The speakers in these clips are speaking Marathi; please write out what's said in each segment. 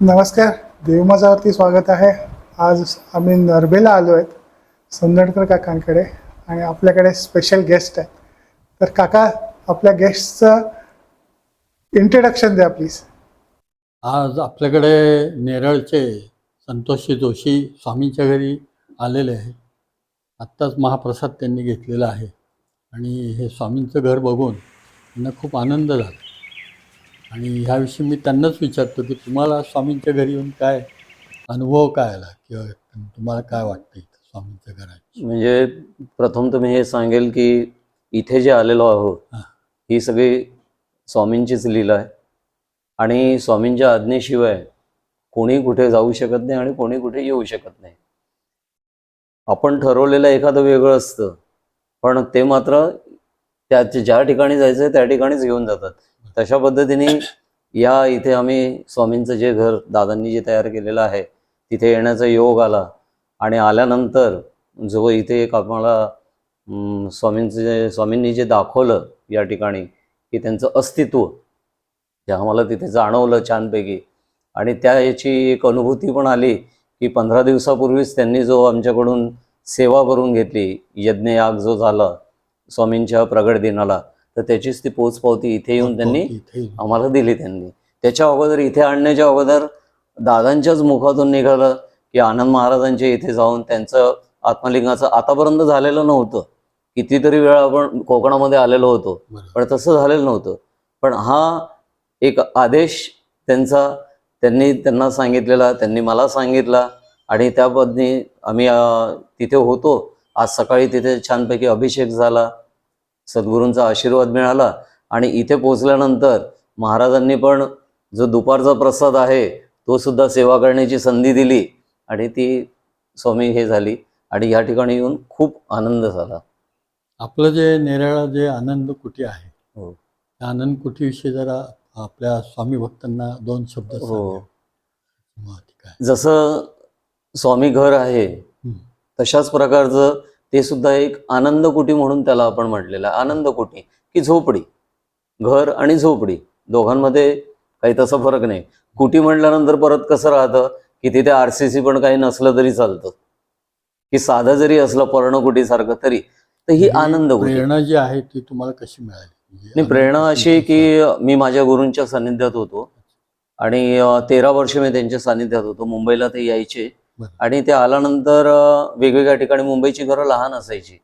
नमस्कार देवमाजावरती स्वागत आहे. आज आम्ही नरबेला आलो आहेत सोंदणकर काकांकडे आणि आपल्याकडे स्पेशल गेस्ट आहेत. तर काका आपल्या गेस्टचं इंट्रोडक्शन द्या प्लीज आज आपल्याकडे नेरळचे संतोषी जोशी स्वामींच्या घरी आलेले आहेत. आत्ताच महाप्रसाद त्यांनी घेतलेला आहे. आणि हे स्वामींचं घर बघून त्यांना खूप आनंद झाला. आणि ह्याविषयी मी त्यांनाच विचारतो की तुम्हाला स्वामींच्या घरी येऊन काय अनुभव काय आला किंवा तुम्हाला काय वाटतं इथं स्वामींच्या घराची म्हणजे प्रथम मी हे सांगेल की इथे जे आलेलो आहोत हा. ही सगळी स्वामींचीच लीला आहे. आणि स्वामींच्या आज्ञेशिवाय कोणी कुठे जाऊ शकत नाही आणि कोणी कुठे येऊ शकत नाही. आपण ठरवलेलं एखादं वेगळं असतं पण ते मात्र त्या ज्या ठिकाणी जायचं आहे त्या ठिकाणीच घेऊन जातात. तशा पद्धतीने या इथे आम्ही स्वामींचं जे घर दादांनी जे तयार केलेलं आहे तिथे येण्याचा योग आला आणि आल्यानंतर जो इथे एक आम्हाला स्वामींचं जे स्वामींनी जे दाखवलं या ठिकाणी की त्यांचं अस्तित्व हे आम्हाला तिथे जाणवलं छानपैकी. आणि त्या याची एक अनुभूती पण आली की पंधरा दिवसापूर्वीच त्यांनी जो आमच्याकडून सेवा करून घेतली यज्ञयाग जो झाला स्वामींच्या प्रगट दिनाला तर त्याचीच ती पोचपावती इथे येऊन त्यांनी आम्हाला दिली त्यांनी. त्याच्या अगोदर इथे आणण्याच्या अगोदर दादांच्याच मुखातून निघालं की आनंद महाराजांच्या इथे जाऊन त्यांचं आत्मलिंगाचं आतापर्यंत झालेलं नव्हतं. कितीतरी वेळा आपण कोकणामध्ये आलेलो होतो पण तसं झालेलं नव्हतं. पण हा एक आदेश त्यांचा त्यांनी त्यांना सांगितलेला त्यांनी मला सांगितला आणि त्या पद्धतीने आम्ही तिथे होतो. आज सकाळी तिथे छानपैकी अभिषेक झाला सद्गुरूंचा आशीर्वाद मिळाला आणि इथे पोचल्यानंतर महाराजांनी पण जो दुपारचा प्रसाद आहे तो सुद्धा सेवा करण्याची संधी दिली आणि ती स्वामी हे झाली आणि या ठिकाणी येऊन खूप आनंद झाला आपलं जे नेरळ जे आनंद कुटी आहे हो. त्या आनंद कुटीविषयी जरा आपल्या स्वामी भक्तांना दोन शब्द हो जसं स्वामी घर आहे. तशाच प्रकारचं ते सुद्धा एक आनंद कुटी म्हणून त्याला आपण म्हटलेलं आहे. आनंद कुटी की झोपडी. घर आणि झोपडी. दोघांमध्ये काही तसा फरक नाही. कुटी म्हटल्यानंतर परत कसं राहतं? की तिथे आर सी सी पण काही नसलं तरी चालतं. की साधं जरी असलं पर्णकुटीसारखं तरी तर ही आनंद कुटी प्रेरणा जी आहे ती तुम्हाला कशी मिळाली? म्हणजे नाही प्रेरणा अशी की मी माझ्या गुरूंच्या सानिध्यात होतो. आणि तेरा वर्ष मी त्यांच्या सानिध्यात होतो. मुंबईला ते यायचे. आणि ते आल्यानंतर वेगवेगळ्या ठिकाणी मुंबईची घरं लहान असायची.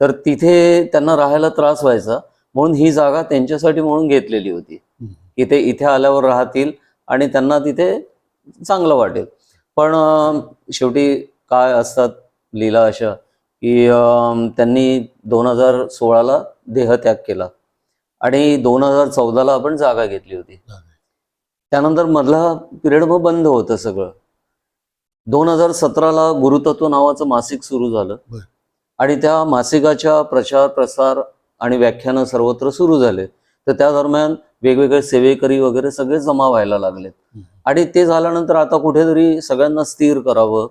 तर तिथे त्यांना राहायला त्रास व्हायचा. म्हणून ही जागा त्यांच्यासाठी म्हणून घेतलेली होती. की ते इथे आल्यावर राहतील आणि त्यांना तिथे चांगलं वाटेल. पण शेवटी काय असतात लीला अशा की त्यांनी दोन हजार सोळाला देहत्याग केला. आणि दोन हजार चौदाला आपण जागा घेतली होती. त्यानंतर मधला पिरियड मग बंद होतं सगळं. दोन हजार सतराला गुरुतत्व नावाचं मासिक सुरू झालं. आणि त्या मासिकाच्या प्रचार प्रसार आणि व्याख्यानं सर्वत्र सुरू झाले. तर त्या दरम्यान वेगवेगळे सेवेकरी वगैरे सगळे जमा व्हायला लागलेत. आणि ते झाल्यानंतर आता कुठेतरी सगळ्यांना स्थिर करावं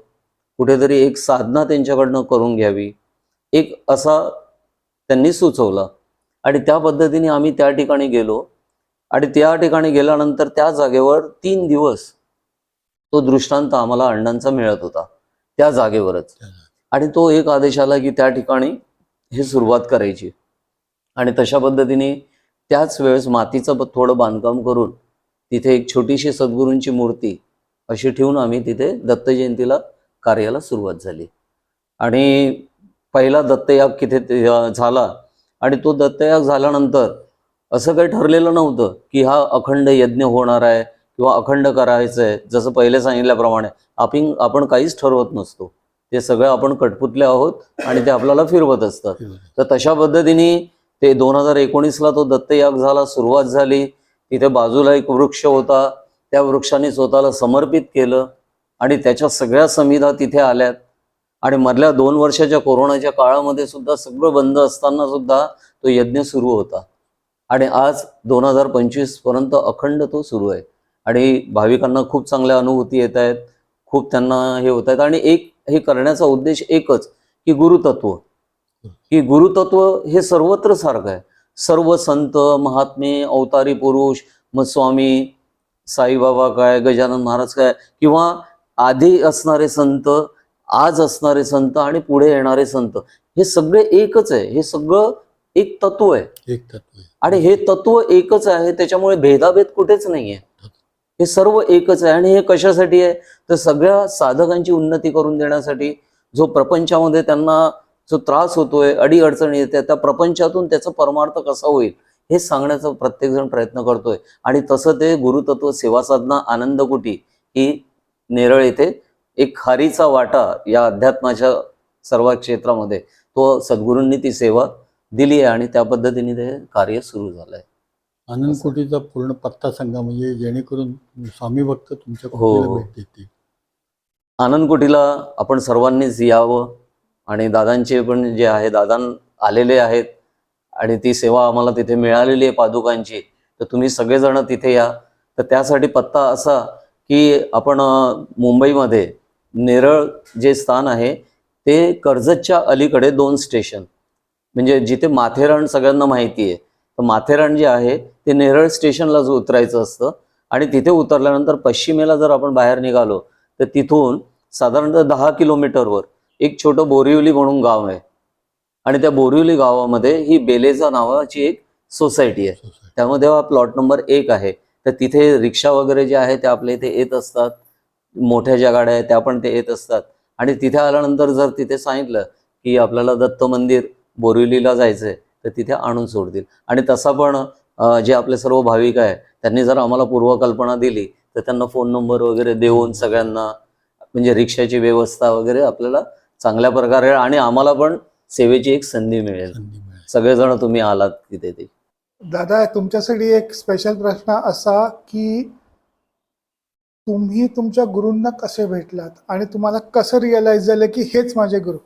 कुठेतरी एक साधना त्यांच्याकडनं करून घ्यावी एक असा त्यांनी सुचवला. आणि त्या पद्धतीने आम्ही त्या ठिकाणी गेलो. आणि त्या ठिकाणी गेल्यानंतर त्या जागेवर तीन दिवस तो दृष्टांत आम्हाला अण्णांचा मिळत होता त्या जागेवरच. आणि तो एक आदेश आला की त्या ठिकाणी हे सुरुवात करायची. आणि तशा पद्धतीने त्याच वेळेस मातीचं थोडं बांधकाम करून तिथे एक छोटीशी सद्गुरूंची मूर्ती अशी ठेवून आम्ही तिथे दत्त जयंतीला कार्याला सुरुवात झाली. आणि पहिला दत्तयाग किथे झाला आणि तो दत्तयाग झाल्यानंतर असं काही ठरलेलं नव्हतं की हा अखंड यज्ञ होणार आहे किंवा अखंड करायचं आहे जसं पहिले सांगितल्याप्रमाणे आपण आपण काहीच ठरवत नसतो. ते सगळं आपण कठपुतले आहोत आणि ते आपल्याला फिरवत असतात. तर तशा पद्धतीने ते दोन हजार एकोणीसला तो दत्तयाग झाला सुरुवात झाली. तिथे बाजूला एक वृक्ष होता. त्या वृक्षाने स्वतःला समर्पित केलं आणि त्याच्या सगळ्या समिधा तिथे आल्यात. आणि मधल्या दोन वर्षाच्या कोरोनाच्या काळामध्ये सुद्धा सगळं बंद असताना सुद्धा तो यज्ञ सुरू होता. आणि आज दोन हजार पंचवीसपर्यंत अखंड तो सुरू आहे. आणि भाविकांना खूप चांगल्या अनुभूती येत आहेत खूप त्यांना हे होत आहेत. आणि एक हे करण्याचा उद्देश एकच की गुरुतत्व. की गुरुतत्व हे सर्वत्र सारखं आहे. सर्व संत महात्मे अवतारी पुरुष मग स्वामी साईबाबा काय गजानन महाराज काय किंवा आधी असणारे संत आज असणारे संत आणि पुढे येणारे संत हे सगळे एकच आहे. हे सगळं एक तत्व आहे. एक तत्व आहे. आणि हे तत्व एकच आहे त्याच्यामुळे भेदाभेद कुठेच नाहीये. हे सर्व एकच आहे आणि हे कशासाठी आहे? तर सगळ्या साधकांची उन्नती करून देण्यासाठी जो प्रपंचामध्ये त्यांना जो त्रास होतोय अडीअडचणी येते त्या प्रपंचातून त्याचा परमार्थ कसा होईल हे सांगण्याचा प्रत्येकजण प्रयत्न करतोय. आणि तसं ते गुरुतत्व सेवा साधना आनंद कुटी ही नेरळ येथे एक खारीचा वाटा या अध्यात्माच्या सर्व क्षेत्रामध्ये तो सद्गुरूंनी ती सेवा दिली आहे आणि त्या पद्धतीने ते कार्य सुरू झालंय. आनंद कुटीचा पूर्ण पत्ता सांगा म्हणजे जेणेकरून स्वामी भक्त तुमच्या हो. भेट देतील? आनंद कुटीला आपण सर्वांनीच यावं आणि दादांचे पण जे आहे दादा आलेले आहेत आणि ती सेवा आम्हाला तिथे मिळालेली आहे पादुकांची तर तुम्ही सगळेजण तिथे या. तर त्यासाठी पत्ता असा की आपण अं, मुंबईमध्ये नेरळ जे स्थान आहे ते कर्जतच्या अलीकडे दोन स्टेशन म्हणजे जिथे माथेरान सगळ्यांना माहिती आहे. तर माथेरान जे आहे ते नेरळ स्टेशनला जो उतरायचं असतं आणि तिथे उतरल्यानंतर पश्चिमेला जर आपण बाहेर निघालो तर तिथून साधारणतः दहा किलोमीटरवर एक छोटं बोरिवली म्हणून गाव आहे. आणि त्या बोरिवली गावामध्ये ही बेलेजा नावाची एक सोसायटी आहे. त्यामध्ये हा प्लॉट नंबर एक आहे. तर तिथे रिक्षा वगैरे जे आहे ते आपल्या इथे येत असतात. मोठ्या ज्या गाड्या आहेत त्या पण ते येत असतात. आणि तिथे आल्यानंतर जर तिथे सांगितलं की आपल्याला दत्त मंदिर बोरिवलीला जायचंय तर तिथे आणून सोडतील. आणि तसा पण जे आपले सर्व भाविक आहे त्यांनी जर आम्हाला पूर्वकल्पना दिली तर त्यांना फोन नंबर वगैरे देऊन सगळ्यांना म्हणजे रिक्षाची व्यवस्था वगैरे आपल्याला चांगल्या प्रकारे आणि आम्हाला पण सेवेची एक संधी मिळेल. संधी मिळेल. सगळेजण तुम्ही आलात तिथे ते. दादा तुमच्यासाठी एक स्पेशल प्रश्न असा की तुम्ही तुमच्या गुरूंना कसे भेटलात? आणि तुम्हाला कसं रिअलाइज झालं की हेच माझे गुरु?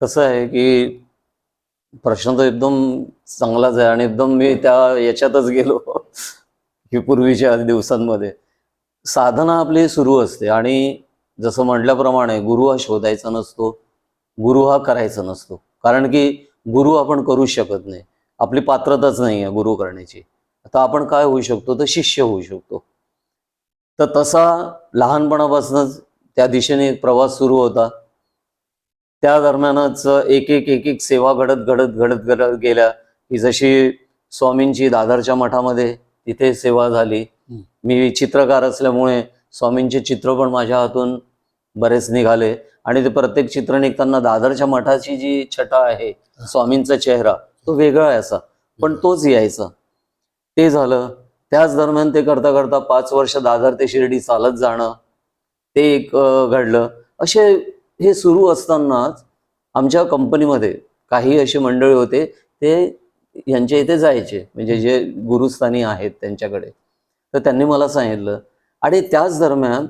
कसं आहे की प्रश्न तर एकदम चांगलाच आहे आणि एकदम मी त्या याच्यातच गेलो की पूर्वीच्या दिवसांमध्ये. साधना आपली सुरू असते आणि जसं म्हटल्याप्रमाणे गुरु हा शोधायचा नसतो गुरु हा करायचा नसतो. कारण की गुरु आपण करू शकत नाही. आपली पात्रताच नाही आहे गुरु करण्याची. आता आपण काय होऊ शकतो? तर शिष्य होऊ शकतो. तर तसा लहानपणापासूनच त्या दिशेने एक प्रवास सुरू होता. त्या दरम्यानच एक एक एक एक सेवा घडत घडत घडत घडत गेल्या. की जशी स्वामींची दादरच्या मठामध्ये तिथे सेवा झाली. मी चित्रकार असल्यामुळे स्वामींचे चित्र पण माझ्या हातून बरेच निघाले. आणि ते प्रत्येक चित्र निघताना दादरच्या मठाची जी छटा आहे स्वामींचा चेहरा तो वेगळा आहे असा. पण तोच यायचा. ते झालं. त्याच दरम्यान ते करता करता पाच वर्ष दादर ते शिर्डी चालत जाणं ते एक घडलं. असे हे सुरू असतानाच आमच्या कंपनीमध्ये काही असे मंडळी होते ते यांच्या इथे जायचे. म्हणजे जे गुरुस्थानी आहेत त्यांच्याकडे. तर त्यांनी मला सांगितलं आणि त्याच दरम्यान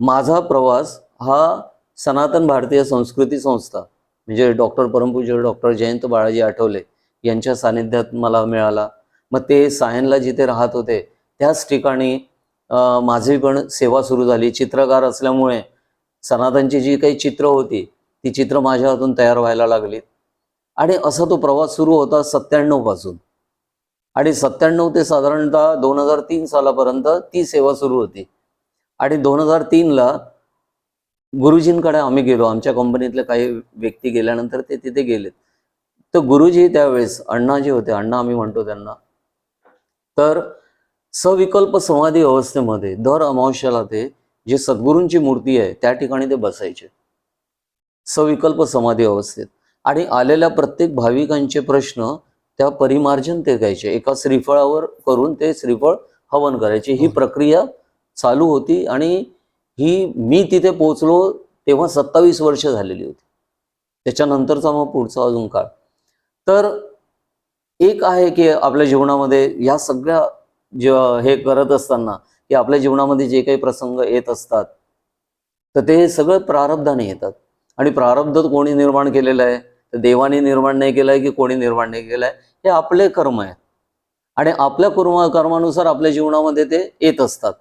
माझा प्रवास हा सनातन भारतीय संस्कृती संस्था म्हणजे डॉक्टर परमपूज्य डॉक्टर जयंत बाळाजी आठवले यांच्या सानिध्यात मला मिळाला. मग ते सायनला जिथे राहत होते त्याच ठिकाणी माझी पण सेवा सुरू झाली. चित्रकार असल्यामुळे सनातनची जी काही चित्र होती ती चित्र माझ्या हातून तयार व्हायला लागलीत. आणि असा तो प्रवास सुरू होता सत्त्याण्णवपासून. आणि सत्त्याण्णव ते साधारणतः दोन हजार तीन सालापर्यंत ती सेवा सुरू होती. आणि दोन हजार तीनला गुरुजींकडे आम्ही गेलो. आमच्या कंपनीतले काही व्यक्ती गेल्यानंतर ते तिथे गेलेत. तर गुरुजी त्यावेळेस अण्णा जे होते. अण्णा आम्ही म्हणतो त्यांना. तर सविकल्प समाधी अवस्थेमध्ये दर अमावश्याला ते जे सद्गुरूंची मूर्ती आहे त्या ठिकाणी ते बसायचे. सविकल्प समाधी अवस्थेत. आणि आलेल्या प्रत्येक भाविकांचे प्रश्न त्या परिमार्जन ते घ्यायचे. एका श्रीफळावर करून ते श्रीफळ हवन करायचे. ही हो. प्रक्रिया चालू होती आणि ही मी तिथे पोहोचलो तेव्हा सत्तावीस वर्ष झालेली होती. त्याच्यानंतरचा मग पुढचा अजून काळ. तर एक आहे की आपल्या जीवनामध्ये या सगळ्या जे हे करत असताना की आपल्या जीवनामध्ये जे काही प्रसंग येत असतात तर ते सगळं प्रारब्धाने येतात. आणि प्रारब्ध कोणी निर्माण केलेलं आहे तर देवाने निर्माण नाही केलं आहे की कोणी निर्माण नाही केलं आहे हे आपले कर्म आहे आणि आपल्या कर्म कर्मानुसार आपल्या जीवनामध्ये ते येत असतात.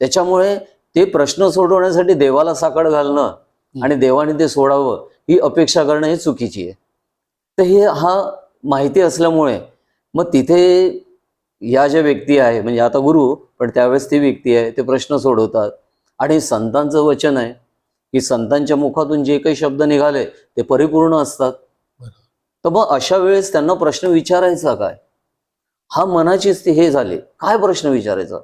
त्याच्यामुळे ते प्रश्न सोडवण्यासाठी देवाला साकड घालणं आणि देवाने ते सोडावं ही अपेक्षा करणं ही चुकीची आहे. तर हे हा माहिती असल्यामुळे मग तिथे या ज्या व्यक्ती आहे म्हणजे आता गुरु पण त्यावेळेस ती व्यक्ती आहे ते प्रश्न सोडवतात. आणि संतांचं वचन आहे की संतांच्या मुखातून जे काही शब्द निघाले ते परिपूर्ण असतात. तर मग अशा वेळेस त्यांना प्रश्न विचारायचा काय? हा मनाची स्थिती हे झाली. काय प्रश्न विचारायचा?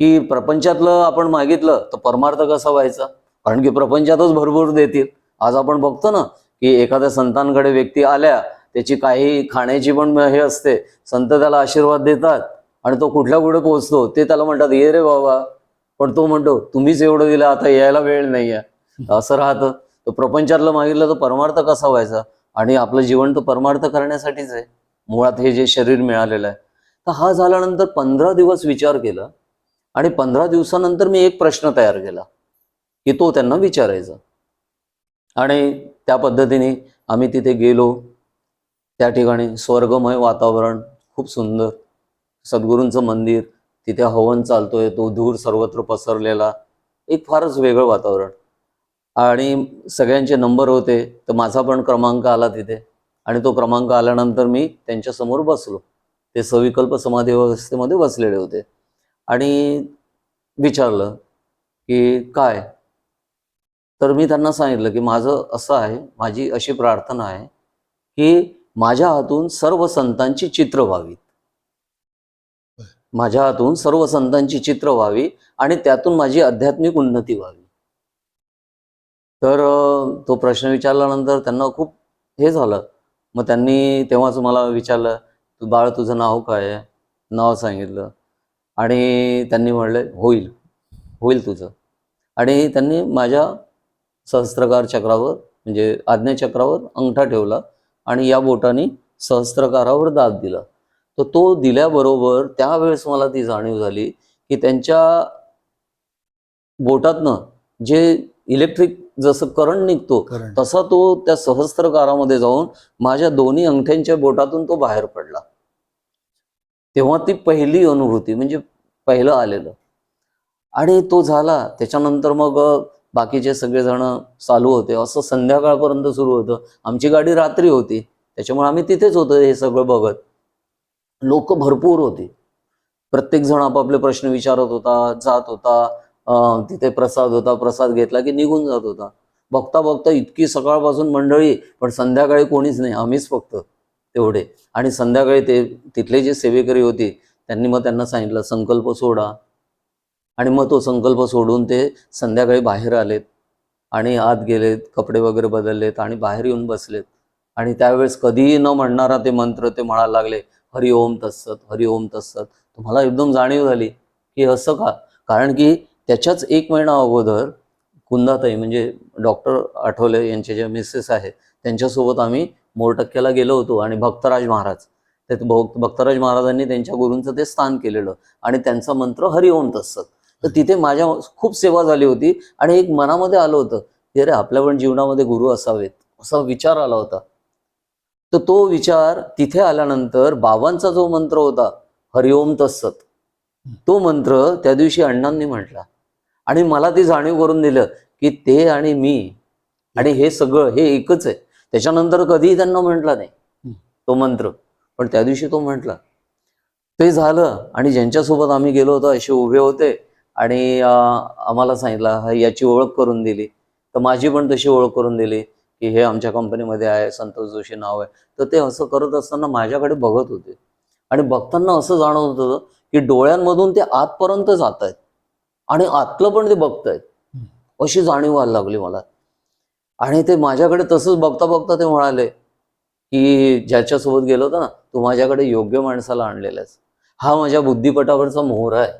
की प्रपंचातलं आपण मागितलं तर परमार्थ कसा व्हायचा? कारण की प्रपंचातच भरपूर देतील. आज आपण बघतो ना की एखाद्या संतांकडे व्यक्ती आल्या त्याची काही खाण्याची पण हे असते. संत त्याला आशीर्वाद देतात आणि तो कुठल्या कुठे पोहोचतो ते त्याला म्हणतात ये रे बाबा. पण तो म्हणतो तुम्हीच एवढं दिलं आता यायला वेळ नाही आहे असं राहतं. तर प्रपंचातलं मागितलं तर परमार्थ कसा व्हायचा? आणि आपलं जीवन तर परमार्थ करण्यासाठीच आहे. मुळात हे जे शरीर मिळालेलं आहे. तर हा झाल्यानंतर पंधरा दिवस विचार केला आणि पंधरा दिवसानंतर मी एक प्रश्न तयार केला की तो त्यांना विचारायचा. आणि त्या पद्धतीने आम्ही तिथे गेलो. त्या ठिकाणी स्वर्गमय वातावरण खूप सुंदर. सद्गुरूंचं मंदिर तिथे हवन चालतोय तो धूर सर्वत्र पसरलेला. एक फारच वेगळं वातावरण. आणि सगळ्यांचे नंबर होते तर माझा पण क्रमांक आला तिथे. आणि तो क्रमांक आल्यानंतर मी त्यांच्यासमोर बसलो. ते सविकल्प समाधी व्यवस्थेमध्ये बसलेले होते. आणि विचारलं की काय? तर मी त्यांना सांगितलं की माझं असं आहे माझी अशी प्रार्थना आहे की माझ्या हातून सर्व संतांची चित्र व्हावीत. माझ्या हातून सर्व संतांची चित्र व्हावी आणि त्यातून माझी आध्यात्मिक उन्नती व्हावी. तर तो प्रश्न विचारल्यानंतर त्यांना खूप हे झालं. मग त्यांनी तेव्हाच मला विचारलं तू बाळ तुझं नाव काय आहे? नाव सांगितलं. आणि त्यांनी म्हणले होईल. होईल तुझं. आणि त्यांनी माझ्या सहस्त्रकार चक्रावर म्हणजे आज्ञाचक्रावर अंगठा ठेवला. आणि या बोटाने सहस्त्रकारावर दाब दिला. तर तो दिल्याबरोबर त्यावेळेस मला ती जाणीव झाली की त्यांच्या बोटातनं जे इलेक्ट्रिक जसं करंट निघतो तसा तो त्या सहस्त्रकारामध्ये जाऊन माझ्या दोन्ही अंगठ्यांच्या बोटातून तो बाहेर पडला. तेव्हा ती पहिली अनुभूती म्हणजे पहिलं आलेलं. आणि तो झाला. त्याच्यानंतर मग बाकीचे सगळेजण चालू होते. असं संध्याकाळपर्यंत सुरू होतं. आमची गाडी रात्री होती. त्याच्यामुळे आम्ही तिथेच होतो हे सगळं बघत. लोक भरपूर होती. प्रत्येक जण आपापले प्रश्न विचारत होता जात होता तिथे प्रसाद होता प्रसाद घेतला की निघून जात होता. बघता बघता इतकी सकाळपासून मंडळी पण संध्याकाळी कोणीच नाही. आम्हीच फक्त तेवढे. आणि संध्याकाळी ते तिथले जे सेवेकरी होते त्यांनी मग त्यांना सांगितलं संकल्प सोडा. आणि मग तो संकल्प सोडून ते संध्याकाळी बाहेर आलेत आणि आत गेलेत कपडे वगैरे बदललेत आणि बाहेर येऊन बसलेत. आणि त्यावेळेस कधीही न म्हणणारा ते मंत्र ते म्हणायला लागले हरि ओम तत्सत हरि ओम तत्सत. तुम्हाला एकदम जाणीव झाली की असं का? कारण की त्याच्याच एक महिना अगोदर कुंदाताई म्हणजे डॉक्टर आठवले यांचे जे मिसेस आहेत त्यांच्यासोबत आम्ही मोरटक्क्याला गेलो होतो आणि भक्तराज महाराज ते भक्त भक्तराज महाराजांनी त्यांच्या गुरूंचं ते स्थान केलेलं आणि त्यांचा मंत्र हरिओम तत्सत. तर तिथे माझ्या खूप सेवा झाली होती आणि एक मनामध्ये आलं होतं की अरे आपल्या पण जीवनामध्ये गुरु असावेत. असा विचार आला होता. तर तो विचार तिथे आल्यानंतर बाबांचा जो मंत्र होता हरिओम तत्सत तो मंत्र त्या दिवशी अण्णांनी म्हटला. आणि मला ती जाणीव करून दिलं की ते आणि मी आणि हे सगळं हे एकच आहे. त्याच्यानंतर कधीही त्यांना म्हटला नाही तो मंत्र. पण त्या दिवशी तो म्हटला ते झालं आणि ज्यांच्यासोबत आम्ही गेलो होतो असे उभे होते. आणि आम्हाला सांगितलं याची ओळख करून दिली. तर माझी पण तशी ओळख करून दिली की हे आमच्या कंपनीमध्ये आहे संतोष जोशी नाव आहे. तर ते असं करत असताना माझ्याकडे बघत होते. आणि बघताना असं जाणवत होतं की डोळ्यांमधून ते आतपर्यंत जात आहेत आणि आतलं पण ते बघतायत. अशी जाणीव व्हायला लागली मला. आणि ते माझ्याकडे तसंच बघता बघता ते म्हणाले की ज्याच्यासोबत गेलो होतं ना तू माझ्याकडे योग्य माणसाला आणलेलास हा माझ्या बुद्धिपटावरचा मोहर आहे.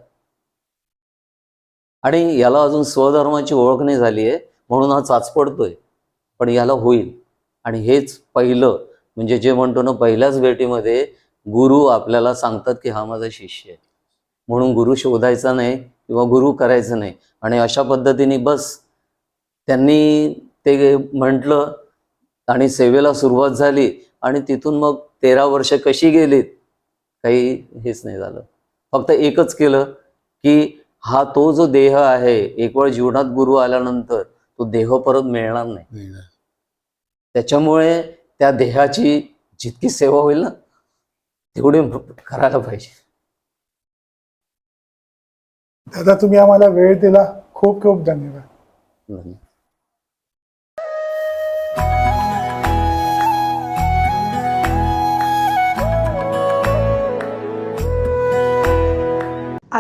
आणि याला अजून स्वधर्माची ओळख नाही झाली आहे म्हणून हा चाचपडतोय पण याला होईल. आणि हेच पहिलं म्हणजे जे म्हणतो ना पहिल्याच भेटीमध्ये गुरु आपल्याला सांगतात की हा माझा शिष्य आहे. म्हणून गुरु शोधायचा नाही किंवा गुरु करायचं नाही. आणि अशा पद्धतीने बस त्यांनी ते म्हटलं आणि सेवेला सुरुवात झाली आणि तिथून मग तेरा वर्ष कशी गेलीत काही हेच नाही झालं. फक्त एकच केलं की हा तो जो देह आहे एक वेळ जीवनात गुरु आल्यानंतर तो देह परत मिळणार नाही. त्याच्यामुळे त्या देहाची जितकी सेवा होईल ना तेवढी करायला पाहिजे. दादा तुम्ही आम्हाला वेळ दिला. खूप खूप धन्यवाद.